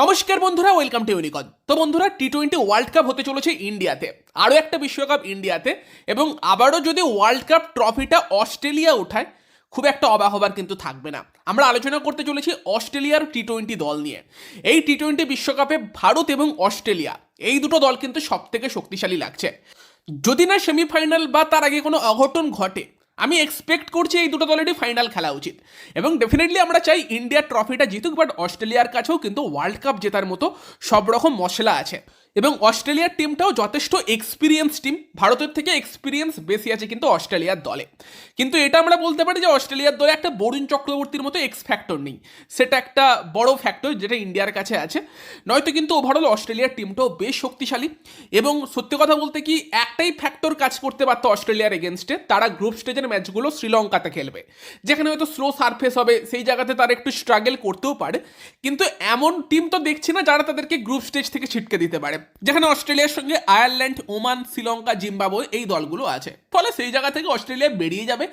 নমস্কার বন্ধুরা welcome to ইউনিকন তো বন্ধুরা টি টোয়েন্টি ওয়ার্ল্ড কাপ হতে চলেছে ইন্ডিয়াতে আরও একটা বিশ্বকাপ ইন্ডিয়াতে এবং আবারও যদি ওয়ার্ল্ড কাপ ট্রফিটা অস্ট্রেলিয়া উঠায় খুব একটা অবাক হবার কিন্তু থাকবে না। আমরা আলোচনা করতে চলেছি অস্ট্রেলিয়ার টি টোয়েন্টি দল নিয়ে। এই টি টোয়েন্টি বিশ্বকাপে ভারত এবং অস্ট্রেলিয়া, এই দুটো দল কিন্তু সব থেকে শক্তিশালী লাগছে। যদি না সেমিফাইনাল বা তার আগে কোনো অঘটন ঘটে আমি এক্সপেক্ট করছি এই দুটো দলেরই ফাইনাল খেলা উচিত। এবং ডেফিনেটলি আমরা চাই ইন্ডিয়ার ট্রফিটা জিতুক বাট অস্ট্রেলিয়ার কাছেও কিন্তু ওয়ার্ল্ড কাপ জেতার মতো সব রকম মশলা আছে। এবং অস্ট্রেলিয়ার টিমটাও যথেষ্ট এক্সপিরিয়েন্স টিম ভারতের থেকে এক্সপিরিয়েন্স বেশি আছে কিন্তু অস্ট্রেলিয়ার দলে। কিন্তু এটা আমরা বলতে পারি যে অস্ট্রেলিয়ার দলে একটা বরুণ চক্রবর্তীর মতো এক্স ফ্যাক্টর নেই। সেটা একটা বড় ফ্যাক্টর যেটা ইন্ডিয়ার কাছে আছে। নয়তো কিন্তু ওভারঅল অস্ট্রেলিয়ার টিমটাও বেশ শক্তিশালী। এবং সত্যি কথা বলতে কি, একটাই ফ্যাক্টর কাজ করতে পারতো অস্ট্রেলিয়ার এগেনস্টে তারা গ্রুপ স্টেজের ম্যাচগুলো শ্রীলঙ্কাতে খেলবে। যেখানে হয়তো স্লো সারফেস হবে, সেই জায়গাতে তারা একটু স্ট্রাগল করতেও পারে। কিন্তু এমন টিম তো দেখছি না যারা তাদেরকে গ্রুপ স্টেজ থেকে ছিটকে দিতে পারে। যেখানে অস্ট্রেলিয়ার সঙ্গে আয়ারল্যান্ড, ওমান, শ্রীলঙ্কা জিম্বাবু এই দলগুলো আছে। ফলে সেই জায়গা থেকে অস্ট্রেলিয়া বেরিয়ে যাবে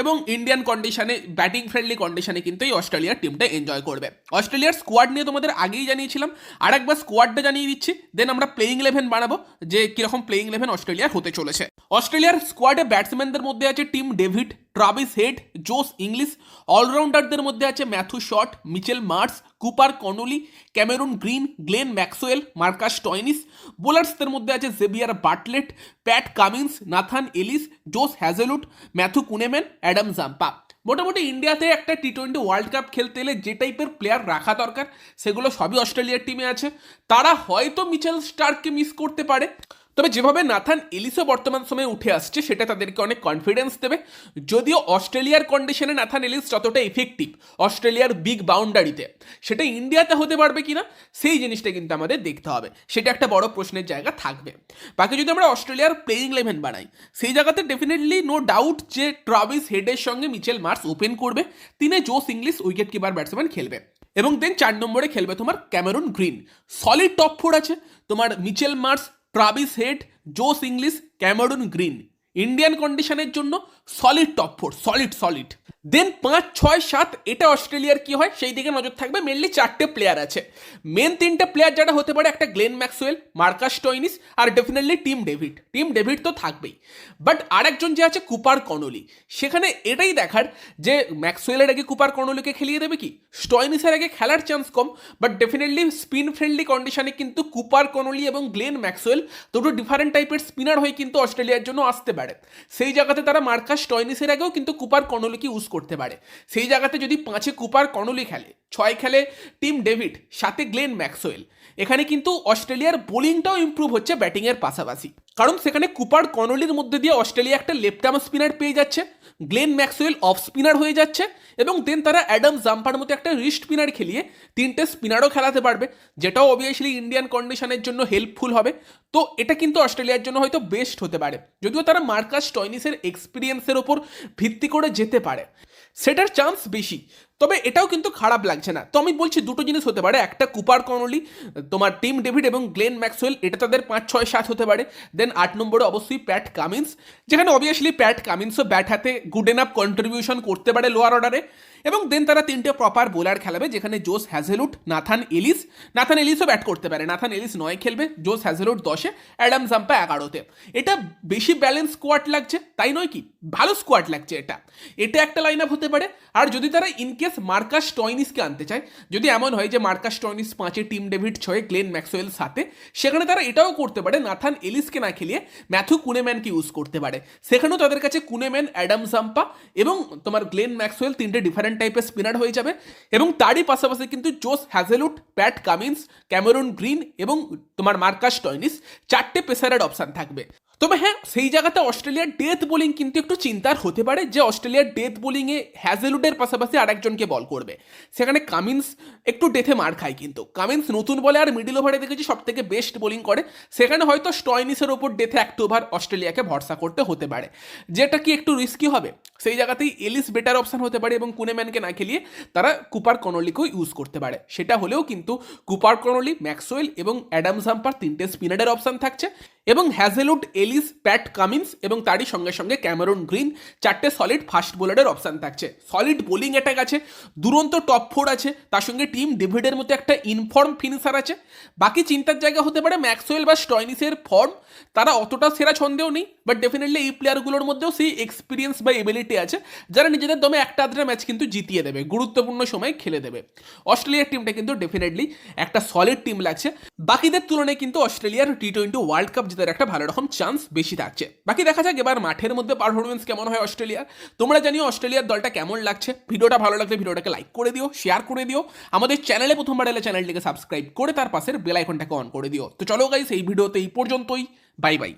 এবং ইন্ডিয়ান কন্ডিশনে ব্যাটিং ফ্রেন্ডলি কন্ডিশনে কিন্তু এই অস্ট্রেলিয়ার টিমটা এনজয় করবে। অস্ট্রেলিয়ার স্কোয়াড নিয়ে তোমাদের আগেই জানিয়েছিলাম আর একবার স্কোয়াডটা জানিয়ে দিচ্ছি দেন আমরা প্লেইং ইলেভেন বানাবো, যে কীরকম প্লেইং ইলেভেন অস্ট্রেলিয়ার হতে চলেছে। অস্ট্রেলিয়ার স্কোয়াডে ব্যাটসম্যানদের মধ্যে আছে Tim David Travis Head, Jos Inglis, অলরাউন্ডারদের মধ্যে আছে Matthew Short, Mitchell Marsh, Cooper Connolly, Cameron Green, Glenn Maxwell, Marcus Stoinis, বোলার্সদের মধ্যে আছে Xavier Bartlett, Pat Cummins, Nathan Ellis, Josh Hazlewood Matthew Kuhnemann, Adam Zampa. মোটামুটি ইন্ডিয়াতে একটা টি টোয়েন্টি ওয়ার্ল্ড কাপ খেলতে এলে যে টাইপের প্লেয়ার রাখা দরকার, সেগুলো সবই অস্ট্রেলিয়ার টিমে আছে। তারা হয়তো মিচেল স্টার্ককে মিস করতে পারে। তবে যেভাবে নাথান এলিসও বর্তমান সময়ে উঠে আসছে, সেটা তাদেরকে অনেক কনফিডেন্স দেবে। যদিও অস্ট্রেলিয়ার কন্ডিশনে নাথান এলিস যতটা এফেক্টিভ অস্ট্রেলিয়ার বিগ বাউন্ডারিতে সেটা ইন্ডিয়াতে হতে পারবে কিনা, সেই জিনিসটা কিন্তু আমাদের দেখতে হবে। সেটা একটা বড় প্রশ্নের জায়গা থাকবে। বাকি যদি আমরা অস্ট্রেলিয়ার প্লেইং ইলেভেন বানাই, সেই জায়গাতে ডেফিনেটলি নো ডাউট যে ট্রাভিস হেডের সঙ্গে মিচেল মার্স ওপেন করবে, তিনে জোস ইংলিশ উইকেট কিপার ব্যাটসম্যান খেলবে। এবং দেন চার নম্বরে খেলবে তোমার Cameron Green. Solid top four আছে। তোমার Mitchell Marsh Travis Head Josh Inglis Cameron Green Indian কন্ডিশনের জন্য solid top four solid solid then পাঁচ, ছয়, সাত, এটা অস্ট্রেলিয়ার কি হয়? সেই দিকে নজর থাকবে। মেনলি চারটে প্লেয়ার আছে। মেন তিনটে প্লেয়ার যারা হতে পারে, একটা গ্লেন ম্যাক্সওয়েল মার্কাস টয়নিস আর definitely Tim David Tim David তো থাকবেই। বাট আরেকজন যে আছে, কুপার কনলি। সেখানে এটাই দেখার যে ম্যাক্সওয়েলের আগে কুপার কনলিকে খেলিয়ে দেবে কি? স্টয়নিসের আগে খেলার চান্স কম। বাট ডেফিনেটলি স্পিন ফ্রেন্ডলি কন্ডিশনে কিন্তু কুপার কনলি এবং গ্লেন ম্যাক্সওয়েল দুটো ডিফারেন্ট টাইপের স্পিনার হয়ে কিন্তু অস্ট্রেলিয়ার জন্য আসতে পারে। সেই জায়গাতে তারা মার্কাস টয়নিসের আগেও কিন্তু কুপার কনলিকে ইউজ করতে পারে। সেই জায়গাতে যদি পাঁচে কুপার কর্ণলি খেলে, ছয় খেলে টিম ডেভিড সাথে গ্লেন ম্যাক্সওয়েল। এখানে কিন্তু অস্ট্রেলিয়ার বোলিংটাও ইম্প্রুভ হচ্ছে ব্যাটিংয়ের পাশাপাশি। কারণ সেখানে কুপার কনলির মধ্যে দিয়ে অস্ট্রেলিয়া একটা লেফট আর্ম স্পিনার পেয়ে যাচ্ছে, গ্লেন ম্যাক্সওয়েল অফ স্পিনার হয়ে যাচ্ছে, এবং দেন তারা অ্যাডাম জাম্পার মতো একটা রিস্ট স্পিনার খেলিয়ে তিনটে স্পিনারও খেলাতে পারবে, যেটাও অবভিয়াসলি ইন্ডিয়ান কন্ডিশনের জন্য হেল্পফুল হবে। তো এটা কিন্তু অস্ট্রেলিয়ার জন্য হয়তো বেস্ট হতে পারে, যদিও তারা মার্কাস টয়নিসের এক্সপিরিয়েন্সের ওপর ভিত্তি করে যেতে পারে। সেটার চান্স বেশি। তবে এটাও কিন্তু খারাপ লাগছে না। তো আমি বলছি দুটো জিনিস হতে পারে, একটা কুপার কনলি তোমার টিম ডেভিড এবং গ্লেন ম্যাক্সওয়েল, এটা তাদের পাঁচ, ছয়, সাত হতে পারে। দেন আট নম্বরে অবশ্যই প্যাট কামিন্স, যেখানে অবভিয়াসলি প্যাট কামিন্সও ব্যাট হাতে গুড এনাফ কন্ট্রিবিউশন করতে পারে লোয়ার অর্ডারে এবং দেন তারা তিনটে প্রপার বোলার খেলাবে, যেখানে Josh Hazlewood Nathan Ellis. Nathan এলিসও bat করতে পারে, নাথান এলিস নয় খেলবে, জোস হ্যাজেলুট দশে, অ্যাডাম জাম্পা এগারোতে। এটা বেশি ব্যালেন্স স্কোয়াড লাগছে, তাই নয় কি? ভালো স্কোয়াড লাগছে এটা। এটা একটা লাইন আপ হতে পারে, আর যদি তারা ইনকেস মার্কাস টয়নিসকে আনতে চায়। যদি এমন হয় যে মার্কাস টয়নিস পাঁচে টিম ডেভিড ছয়ে, গ্লেন ম্যাক্সওয়েল সাথে সেখানে তারা এটাও করতে পারে, নাথান এলিসকে না খেলিয়ে ম্যাথু কুনেম্যানকে ইউজ করতে পারে। সেখানেও তাদের কাছে কুনেম্যান, অ্যাডাম জাম্পা এবং তোমার গ্লেন ম্যাক্সওয়েল তিনটে ডিফারেন্ট টাইপের স্পিনার হয়ে যাবে এবং তারই পাশাপাশি কিন্তু Josh Hazlewood Pat Cummins, Cameron Green এবং তোমার মার্কাস টয়নিস চারটে পেসারের অপশান থাকবে। তবে হ্যাঁ সেই জায়গাতে অস্ট্রেলিয়ার ডেথ বোলিং কিন্তু একটু চিন্তার হতে পারে, যে অস্ট্রেলিয়ার ডেথ বোলিংয়ে হ্যাজেলুডের পাশাপাশি আরেকজনকে বল করবে। সেখানে কামিন্স একটু ডেথে মার খায় কিন্তু। কামিন্স নতুন বলে আর মিডিল ওভারে দেখেছি সব থেকে বেস্ট বোলিং করে। সেখানে হয়তো স্টয়নিসের ওপর ডেথে একটা ওভার অস্ট্রেলিয়াকে ভরসা করতে হতে পারে। যেটা কি একটু রিস্কি হবে? সেই জায়গাতেই এলিস বেটার অপশান হতে পারে এবং কুনেম্যানকে না খেলিয়ে তারা কুপার কনলিকেও ইউজ করতে পারে। সেটা হলেও কিন্তু কুপার কনলি, ম্যাক্সওয়েল এবং অ্যাডাম জাম্পার তিনটে স্পিনারের অপশন থাকছে। এবং হ্যাজেলউড এলিস প্যাট কামিন্স এবং তারই সঙ্গে সঙ্গে ক্যামেরন গ্রিন চারটে সলিড ফাস্ট বোলারের অপশান থাকছে। সলিড বোলিং অ্যাটাক আছে, দুরন্ত টপ ফোর আছে, তার সঙ্গে টিম ডেভিডের মতো একটা ইনফর্ম ফিনিশার আছে। বাকি চিন্তার জায়গা হতে পারে ম্যাক্সওয়েল বা স্টয়নিসের ফর্ম তারা অতটা সেরা ছন্দেও নেই বাট ডেফিনেটলি এই প্লেয়ারগুলোর মধ্যেও সেই এক্সপিরিয়েন্স বা এবিলিটি আছে, যারা নিজেদের দমে একটা আধটা ম্যাচ কিন্তু জিতিয়ে দেবে, গুরুত্বপূর্ণ সময় খেলে দেবে। অস্ট্রেলিয়ার টিমটা কিন্তু ডেফিনেটলি একটা সলিড টিম লাগছে। বাকিদের তুলনায় কিন্তু অস্ট্রেলিয়ার টি টোয়েন্টি ওয়ার্ল্ড কাপ জেতার একটা ভালো রকম চান্স বেশি থাকছে। বাকি দেখা যাক এবার মাঠের মধ্যে পারফরমেন্স কেমন হয় অস্ট্রেলিয়ার। তোমরা জানিও অস্ট্রেলিয়ার দলটা কেমন লাগছে। ভিডিওটা ভালো লাগলে ভিডিওটাকে লাইক করে দিও শেয়ার করে দিও। আমাদের চ্যানেলে প্রথমবার এলে চ্যানেলটিকে সাবস্ক্রাইব করে তার পাশের বেল আইকনটাকে অন করে দিও। তো চলো গাইস এই ভিডিওতে এই পর্যন্তই। Bye bye